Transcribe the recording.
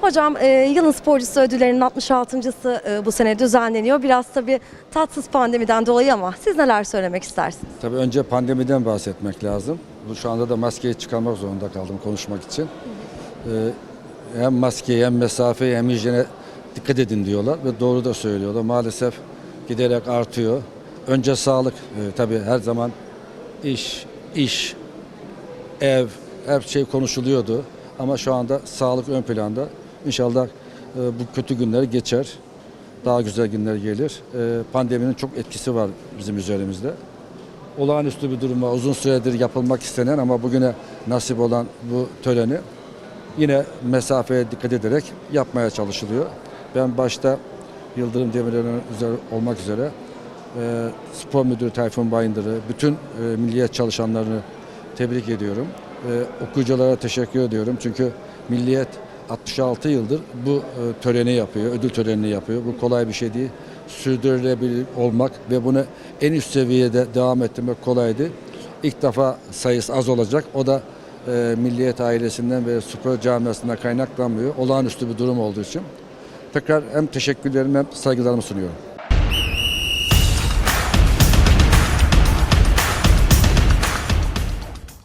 Hocam e, yılın sporcusu ödüllerinin 66.sı e, bu sene düzenleniyor. Biraz tabii tatsız pandemiden dolayı ama siz neler söylemek istersiniz? Tabii önce pandemiden bahsetmek lazım. Bu şu anda da maskeyi çıkarmak zorunda kaldım konuşmak için. Ee, hem maskeye hem mesafeye hem hijyene dikkat edin diyorlar ve doğru da söylüyorlar. Maalesef giderek artıyor. Önce sağlık Ee, tabii her zaman iş, iş, ev her şey konuşuluyordu. Ama şu anda sağlık ön planda. İnşallah e, bu kötü günler geçer. Daha güzel günler gelir. E, pandeminin çok etkisi var bizim üzerimizde olağanüstü bir durum var. Uzun süredir yapılmak istenen ama bugüne nasip olan bu töreni yine mesafeye dikkat ederek yapmaya çalışılıyor. Ben başta Yıldırım Demirören üzere olmak üzere e, spor müdürü Tayfun Bayındır'ı, bütün e, milliyet çalışanlarını tebrik ediyorum. E, okuyuculara teşekkür ediyorum. Çünkü milliyet 66 yıldır bu e, töreni yapıyor, ödül törenini yapıyor. Bu kolay bir şey değil. Sürdürülebilir olmak ve bunu en üst seviyede devam ettirmek kolaydı. İlk defa sayısı az olacak. O da e, milliyet ailesinden ve spor camiasından kaynaklanmıyor. Olağanüstü bir durum olduğu için. Tekrar hem teşekkürlerimi hem saygılarımı sunuyorum.